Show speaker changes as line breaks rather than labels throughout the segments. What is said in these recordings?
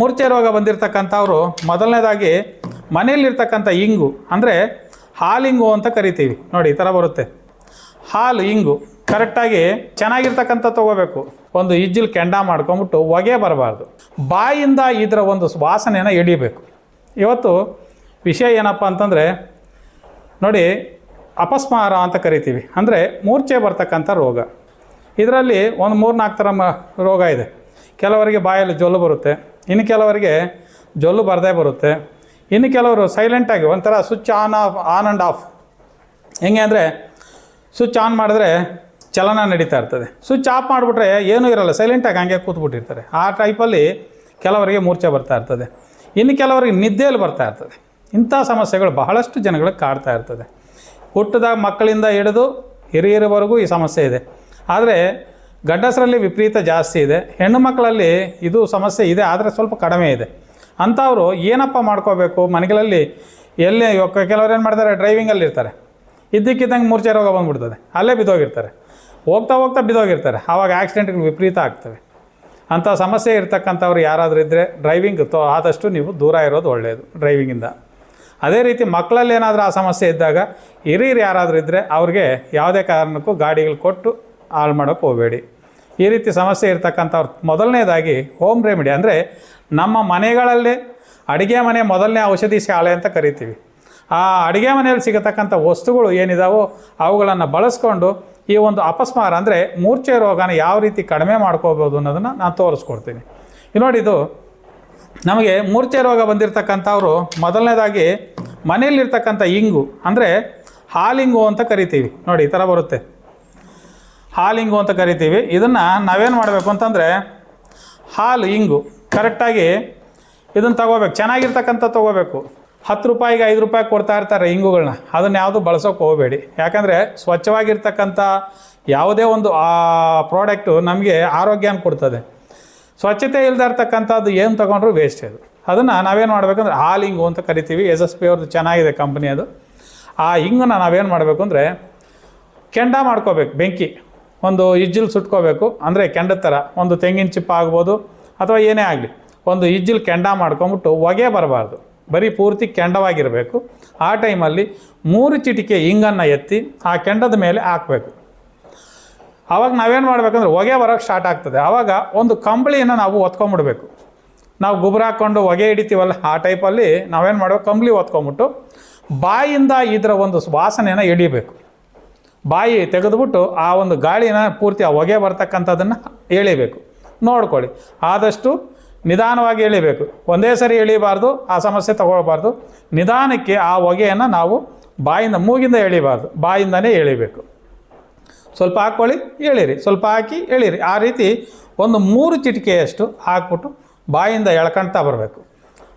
ಮೂರ್ಛೆ ರೋಗ ಬಂದಿರತಕ್ಕಂಥವ್ರು ಮೊದಲನೇದಾಗಿ ಮನೆಯಲ್ಲಿರ್ತಕ್ಕಂಥ ಇಂಗು, ಅಂದರೆ ಹಾಲಿಂಗು ಅಂತ ಕರಿತೀವಿ. ನೋಡಿ, ಈ ಥರ ಬರುತ್ತೆ. ಹಾಲು, ಇಂಗು, ಕರೆಕ್ಟಾಗಿ ಚೆನ್ನಾಗಿರ್ತಕ್ಕಂಥ ತೊಗೋಬೇಕು. ಒಂದು ಇಜ್ಜಿಲ್ ಕೆಂಡ ಮಾಡ್ಕೊಂಬಿಟ್ಟು ಹೊಗೆ ಬರಬಾರ್ದು. ಬಾಯಿಂದ ಇದರ ಒಂದು ವಾಸನೆಯನ್ನು ಎಡಿಬೇಕು ಇವತ್ತು ವಿಷಯ ಏನಪ್ಪ ಅಂತಂದರೆ, ನೋಡಿ, ಅಪಸ್ಮಾರ ಅಂತ ಕರಿತೀವಿ. ಅಂದರೆ ಮೂರ್ಛೆ ಬರ್ತಕ್ಕಂಥ ರೋಗ. ಇದರಲ್ಲಿ ಒಂದು ಮೂರು ನಾಲ್ಕು ಥರ ಮ ರೋಗ ಇದೆ. ಕೆಲವರಿಗೆ ಬಾಯಲ್ಲಿ ಜೊಲ್ಲು ಬರುತ್ತೆ. ಇನ್ನು ಕೆಲವರಿಗೆ ಜೊಲ್ಲು ಬರದೇ ಬರುತ್ತೆ. ಇನ್ನು ಕೆಲವರು ಸೈಲೆಂಟಾಗಿ ಒಂಥರ switch on off on and off ಹೆಂಗೆ ಅಂದರೆ ಸ್ವಿಚ್ ಆನ್ ಮಾಡಿದ್ರೆ ಚಲನ ನಡೀತಾ ಇರ್ತದೆ. ಸ್ವಿಚ್ ಆಫ್ ಮಾಡಿಬಿಟ್ರೆ ಏನೂ ಇರಲ್ಲ ಸೈಲೆಂಟಾಗಿ ಹಂಗೆ ಕೂತ್ಬಿಟ್ಟಿರ್ತಾರೆ. ಆ ಟೈಪಲ್ಲಿ ಕೆಲವರಿಗೆ ಮೂರ್ಛೆ ಬರ್ತಾ ಇರ್ತದೆ. ಇನ್ನು ಕೆಲವರಿಗೆ ನಿದ್ದೆಯಲ್ಲಿ ಬರ್ತಾ ಇರ್ತದೆ. ಇಂಥ ಸಮಸ್ಯೆಗಳು ಬಹಳಷ್ಟು ಜನಗಳಿಗೆ ಕಾಡ್ತಾ ಇರ್ತದೆ. ಹುಟ್ಟದ ಮಕ್ಕಳಿಂದ ಹಿಡಿದು ಹಿರಿಯರವರೆಗೂ ಈ ಸಮಸ್ಯೆ ಇದೆ. ಆದರೆ ಗಂಡಸರಲ್ಲಿ ವಿಪರೀತ ಜಾಸ್ತಿ ಇದೆ. ಹೆಣ್ಣು ಮಕ್ಕಳಲ್ಲಿ ಇದು ಸಮಸ್ಯೆ ಇದೆ, ಆದರೆ ಸ್ವಲ್ಪ ಕಡಿಮೆ ಇದೆ. ಅಂಥವ್ರು ಏನಪ್ಪ ಮಾಡ್ಕೋಬೇಕು? ಮನೆಗಳಲ್ಲಿ ಎಲ್ಲಿ ಕೆಲವ್ರು ಏನು ಮಾಡ್ತಾರೆ? ಡ್ರೈವಿಂಗಲ್ಲಿ ಇರ್ತಾರೆ. ಇದ್ದಕ್ಕಿದ್ದಂಗೆ ಮೂರ್ಛೆ ರೋಗ ಬಂದ್ಬಿಡ್ತದೆ. ಅಲ್ಲೇ ಬಿದ್ದೋಗಿರ್ತಾರೆ. ಹೋಗ್ತಾ ಹೋಗ್ತಾ ಬಿದ್ದೋಗಿರ್ತಾರೆ. ಆವಾಗ ಆಕ್ಸಿಡೆಂಟ್ಗಳು ವಿಪರೀತ ಆಗ್ತವೆ. ಅಂಥ ಸಮಸ್ಯೆ ಇರ್ತಕ್ಕಂಥವ್ರು ಯಾರಾದರೂ ಇದ್ದರೆ ಡ್ರೈವಿಂಗ್ ತೋ, ಆದಷ್ಟು ನೀವು ದೂರ ಇರೋದು ಒಳ್ಳೆಯದು ಡ್ರೈವಿಂಗಿಂದ ಅದೇ ರೀತಿ ಮಕ್ಕಳಲ್ಲಿ ಏನಾದರೂ ಆ ಸಮಸ್ಯೆ ಇದ್ದಾಗ ಹಿರಿಯರು ಯಾರಾದರೂ ಇದ್ದರೆ ಅವ್ರಿಗೆ ಯಾವುದೇ ಕಾರಣಕ್ಕೂ ಗಾಡಿಗಳು ಕೊಟ್ಟು ಹಾಳು ಮಾಡೋಕ್ಕೆ ಹೋಗಬೇಡಿ. ಈ ರೀತಿ ಸಮಸ್ಯೆ ಇರ್ತಕ್ಕಂಥವ್ರು ಮೊದಲನೇದಾಗಿ ಹೋಮ್ ರೆಮಿಡಿ ಅಂದರೆ ನಮ್ಮ ಮನೆಗಳಲ್ಲೇ ಅಡುಗೆ ಮನೆ ಮೊದಲನೇ ಔಷಧಿ ಶಾಲೆ ಅಂತ ಕರಿತೀವಿ. ಆ ಅಡುಗೆ ಮನೆಯಲ್ಲಿ ಸಿಗತಕ್ಕಂಥ ವಸ್ತುಗಳು ಏನಿದಾವೋ ಅವುಗಳನ್ನು ಬಳಸ್ಕೊಂಡು ಈ ಒಂದು ಅಪಸ್ಮಾರ ಅಂದರೆ ಮೂರ್ಛೆ ರೋಗನ ಯಾವ ರೀತಿ ಕಡಿಮೆ ಮಾಡ್ಕೋಬೋದು ಅನ್ನೋದನ್ನು ನಾನು ತೋರಿಸ್ಕೊಡ್ತೀನಿ. ನೋಡಿದು ಇದು ನಮಗೆ ಮೂರ್ಛೆ ರೋಗ ಬಂದಿರತಕ್ಕಂಥವ್ರು ಮೊದಲನೇದಾಗಿ ಮನೆಯಲ್ಲಿರ್ತಕ್ಕಂಥ ಇಂಗು ಅಂದರೆ ಹಾಲಿಂಗು ಅಂತ ಕರಿತೀವಿ. ನೋಡಿ ಈ ಥರ ಬರುತ್ತೆ. ಹಾಲಿಂಗು ಅಂತ ಕರಿತೀವಿ. ಇದನ್ನು ನಾವೇನು ಮಾಡಬೇಕು ಅಂತಂದರೆ ಹಾಲು, ಇಂಗು ಕರೆಕ್ಟಾಗಿ ಇದನ್ನು ತಗೋಬೇಕು. ಚೆನ್ನಾಗಿರ್ತಕ್ಕಂಥ ತೊಗೋಬೇಕು. ಹತ್ತು ರೂಪಾಯಿಗೆ ಐದು ರೂಪಾಯಿ ಕೊಡ್ತಾ ಇರ್ತಾರೆ ಇಂಗುಗಳನ್ನ ಅದನ್ನು ಯಾವುದು ಬಳಸೋಕೆ ಹೋಗಬೇಡಿ. ಯಾಕಂದರೆ ಸ್ವಚ್ಛವಾಗಿರ್ತಕ್ಕಂಥ ಯಾವುದೇ ಒಂದು, ಆ ಪ್ರಾಡಕ್ಟು ನಮಗೆ ಆರೋಗ್ಯನ ಕೊಡ್ತದೆ. ಸ್ವಚ್ಛತೆ ಇಲ್ಲದೆ ಇರ್ತಕ್ಕಂಥದ್ದು ಏನು ತೊಗೊಂಡ್ರು ವೇಸ್ಟ್ ಅದು. ಅದನ್ನು ನಾವೇನು ಮಾಡಬೇಕಂದ್ರೆ ಹಾಲು ಇಂಗು ಅಂತ ಕರಿತೀವಿ. ಎಸ್ ಎಸ್ ಪಿ ಅವ್ರದ್ದು ಚೆನ್ನಾಗಿದೆ ಕಂಪ್ನಿ ಅದು. ಆ ಇಂಗನ್ನು ನಾವೇನು ಮಾಡಬೇಕು ಅಂದರೆ ಕೆಂಡ ಮಾಡ್ಕೋಬೇಕು ಬೆಂಕಿ. ಒಂದು ಇಜ್ಜಿಲ್ ಸುಟ್ಕೋಬೇಕು. ಅಂದರೆ ಕೆಂಡದ ಥರ ಒಂದು ತೆಂಗಿನ ಚಿಪ್ಪ ಆಗ್ಬೋದು, ಅಥವಾ ಏನೇ ಆಗಲಿ. ಒಂದು ಇಜ್ಜಿಲ್ ಕೆಂಡ ಮಾಡ್ಕೊಂಬಿಟ್ಟು ಹೊಗೆ ಬರಬಾರ್ದು. ಬರೀ ಪೂರ್ತಿ ಕೆಂಡವಾಗಿರಬೇಕು. ಆ ಟೈಮಲ್ಲಿ ಮೂರು ಚಿಟಿಕೆ ಇಂಗನ್ನು ಎತ್ತಿ ಆ ಕೆಂಡದ ಮೇಲೆ ಹಾಕಬೇಕು. ಆವಾಗ ನಾವೇನು ಮಾಡಬೇಕಂದ್ರೆ ಹೊಗೆ ಬರೋಕ್ಕೆ ಸ್ಟಾರ್ಟ್ ಆಗ್ತದೆ. ಆವಾಗ ಒಂದು ಕಂಬಳಿಯನ್ನು ನಾವು ಒತ್ಕೊಂಬಿಡ್ಬೇಕು. ನಾವು ಗೊಬ್ಬರ ಹಾಕ್ಕೊಂಡು ಹೊಗೆ ಹಿಡಿತೀವಲ್ಲ, ಆ ಟೈಪಲ್ಲಿ ನಾವೇನು ಮಾಡಬೇಕು? ಕಂಬಳಿ ಒತ್ಕೊಂಬಿಟ್ಟು ಬಾಯಿಂದ ಇದರ ಒಂದು ವಾಸನೆಯನ್ನು ಎಳಿಬೇಕು. ಬಾಯಿ ತೆಗೆದುಬಿಟ್ಟು ಆ ಒಂದು ಗಾಳಿನ ಪೂರ್ತಿ ಆ ಹೊಗೆ ಬರ್ತಕ್ಕಂಥದ್ದನ್ನು ಎಳಿಬೇಕು. ನೋಡ್ಕೊಳ್ಳಿ. ಆದಷ್ಟು ನಿಧಾನವಾಗಿ ಎಳಿಬೇಕು. ಒಂದೇ ಸರಿ ಎಳಿಬಾರ್ದು, ಆ ಸಮಸ್ಯೆ ತಗೊಳ್ಬಾರ್ದು. ನಿಧಾನಕ್ಕೆ ಆ ಹೊಗೆಯನ್ನು ನಾವು ಬಾಯಿಂದ ಮೂಗಿಂದ ಎಳಿಬಾರ್ದು. ಬಾಯಿಂದನೇ ಎಳಿಬೇಕು. ಸ್ವಲ್ಪ ಹಾಕ್ಕೊಳ್ಳಿ, ಎಳೀರಿ. ಸ್ವಲ್ಪ ಹಾಕಿ, ಎಳೀರಿ. ಆ ರೀತಿ ಒಂದು ಮೂರು ಚಿಟಿಕೆಯಷ್ಟು ಹಾಕ್ಬಿಟ್ಟು ಬಾಯಿಂದ ಎಳ್ಕೊಳ್ತಾ ಬರಬೇಕು.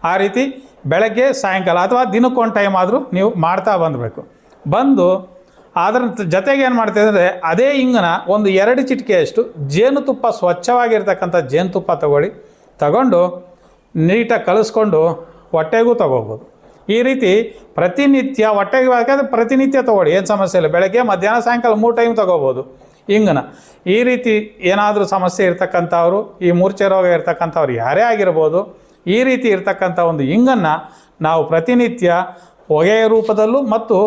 ಆ ರೀತಿ ಬೆಳಗ್ಗೆ, ಸಾಯಂಕಾಲ ಅಥವಾ ದಿನಕ್ಕೊಂದು ಟೈಮ್ ಆದರೂ ನೀವು ಮಾಡ್ತಾ ಬಂದಬೇಕು. ಬಂದು ಅದರ ಜೊತೆಗೆ ಏನು ಮಾಡ್ತೀವಿ ಅಂದರೆ ಅದೇ ಇಂಗನ ಒಂದು ಎರಡು ಚಿಟಿಕೆಯಷ್ಟು ಜೇನುತುಪ್ಪ ಸ್ವಚ್ಛವಾಗಿರ್ತಕ್ಕಂಥ ಜೇನುತುಪ್ಪ ತಗೊಳ್ಳಿ, ತಗೊಂಡು ನೀಟಾಗಿ ಕಲಿಸ್ಕೊಂಡು ಹೊಟ್ಟೆಗೂ ತಗೋಬೋದು. ಈ ರೀತಿ ಪ್ರತಿನಿತ್ಯ ಹೊಟ್ಟೆಗೆ ಬೇಕಾದ್ರೆ ಪ್ರತಿನಿತ್ಯ ತೊಗೊಳ್ಳಿ, ಏನು ಸಮಸ್ಯೆ ಇಲ್ಲ. ಬೆಳಗ್ಗೆ, ಮಧ್ಯಾಹ್ನ, ಸಾಯಂಕಾಲ ಮೂರು ಟೈಮ್ ತೊಗೋಬೋದು ಇಂಗನ. ಈ ರೀತಿ ಏನಾದರೂ ಸಮಸ್ಯೆ ಇರ್ತಕ್ಕಂಥವ್ರು, ಈ ಮೂರ್ಛೆ ರೋಗ ಇರ್ತಕ್ಕಂಥವ್ರು ಯಾರೇ ಆಗಿರ್ಬೋದು, ಈ ರೀತಿ ಇರ್ತಕ್ಕಂಥ ಒಂದು ಇಂಗನ್ನು ನಾವು ಪ್ರತಿನಿತ್ಯ ಹೊಗೆಯ ರೂಪದಲ್ಲೂ ಮತ್ತು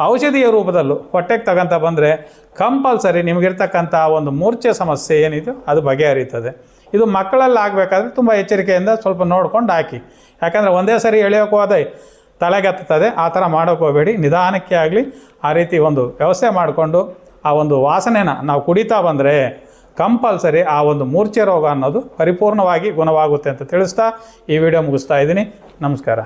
ಔಷಧಿಯ ರೂಪದಲ್ಲೂ ಹೊಟ್ಟೆಗೆ ತಗೊಂತ ಬಂದರೆ ಕಂಪಲ್ಸರಿ ನಿಮಗಿರ್ತಕ್ಕಂಥ ಒಂದು ಮೂರ್ಛೆ ಸಮಸ್ಯೆ ಏನಿದೆಯೋ ಅದು ಬಗೆಹರಿಯುತ್ತದೆ ಇದು ಮಕ್ಕಳಲ್ಲಿ ಆಗಬೇಕಾದ್ರೆ ತುಂಬ ಎಚ್ಚರಿಕೆಯಿಂದ ಸ್ವಲ್ಪ ನೋಡ್ಕೊಂಡು ಹಾಕಿ. ಯಾಕಂದರೆ ಒಂದೇ ಸರಿ ಎಳೆಯೋಕ್ಕೂ ಹೋದೆ ತಲೆಗೆತ್ತದೆ ಆ ಥರ ಹೋಗಬೇಡಿ. ನಿಧಾನಕ್ಕೆ ಆಗಲಿ, ಆ ರೀತಿ ಒಂದು ವ್ಯವಸ್ಥೆ ಮಾಡಿಕೊಂಡು ಆ ಒಂದು ವಾಸನೆನ ನಾವು ಕುಡಿತಾ ಬಂದರೆ ಕಂಪಲ್ಸರಿ ಆ ಒಂದು ಮೂರ್ಛೆ ರೋಗ ಅನ್ನೋದು ಪರಿಪೂರ್ಣವಾಗಿ ಗುಣವಾಗುತ್ತೆ ಅಂತ ತಿಳಿಸ್ತಾ ಈ ವಿಡಿಯೋ ಮುಗಿಸ್ತಾ ಇದ್ದೀನಿ. ನಮಸ್ಕಾರ.